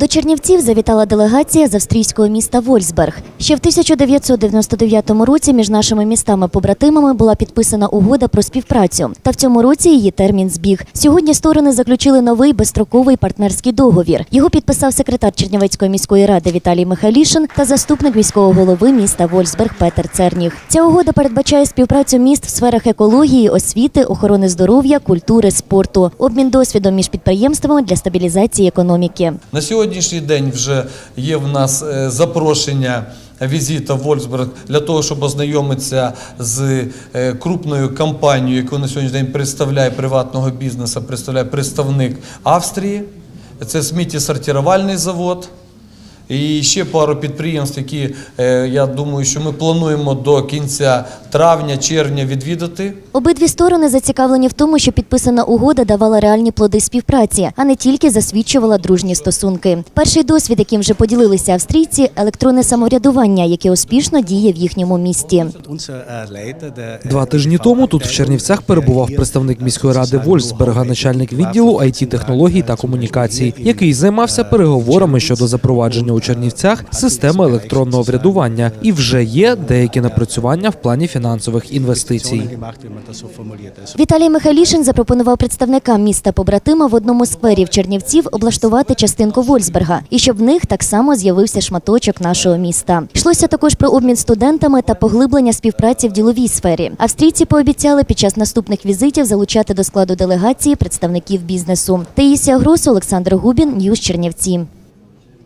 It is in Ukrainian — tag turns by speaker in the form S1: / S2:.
S1: До Чернівців завітала делегація з австрійського міста Вольсберг. Ще в 1999 році між нашими містами-побратимами була підписана угода про співпрацю. Та в цьому році її термін збіг. Сьогодні сторони заключили новий безстроковий партнерський договір. Його підписав секретар Чернівецької міської ради Віталій Михайлішин та заступник міського голови міста Вольсберг Петер Церніх. Ця угода передбачає співпрацю міст в сферах екології, освіти, охорони здоров'я, культури, спорту, обмін досвідом між підприємствами для стабілізації економіки.
S2: На сьогоднішній день вже є в нас е, запрошення візита в Вольсберг для того, щоб ознайомитися з е, крупною компанією, яку на сьогоднішній день представляє приватного бізнесу, представляє представник Австрії. Це сміттєсортувальний завод. І ще пару підприємств, які е, я думаю, що ми плануємо до кінця травня-червня відвідати.
S1: Обидві сторони зацікавлені в тому, що підписана угода давала реальні плоди співпраці, а не тільки засвідчувала дружні стосунки. Перший досвід, яким вже поділилися австрійці, електронне самоврядування, яке успішно діє в їхньому місті.
S3: Два тижні тому тут в Чернівцях перебував представник міської ради Вольсберга, начальник відділу it технологій та комунікацій, який займався переговорами щодо запровадження у Чернівцях системи електронного врядування. І вже є деякі напрацювання в плані фінансових інвестицій.
S1: Віталій Михайлішин запропонував представникам міста побратима в одному з скверів Чернівців облаштувати частинку Вольсберга, і щоб в них так само з'явився шматочок нашого міста. Йшлося також про обмін студентами та поглиблення співпраці в діловій сфері. Австрійці пообіцяли під час наступних візитів залучати до складу делегації представників бізнесу. Таїсія Грос, Олександр Губін, Ньюз Чернівці.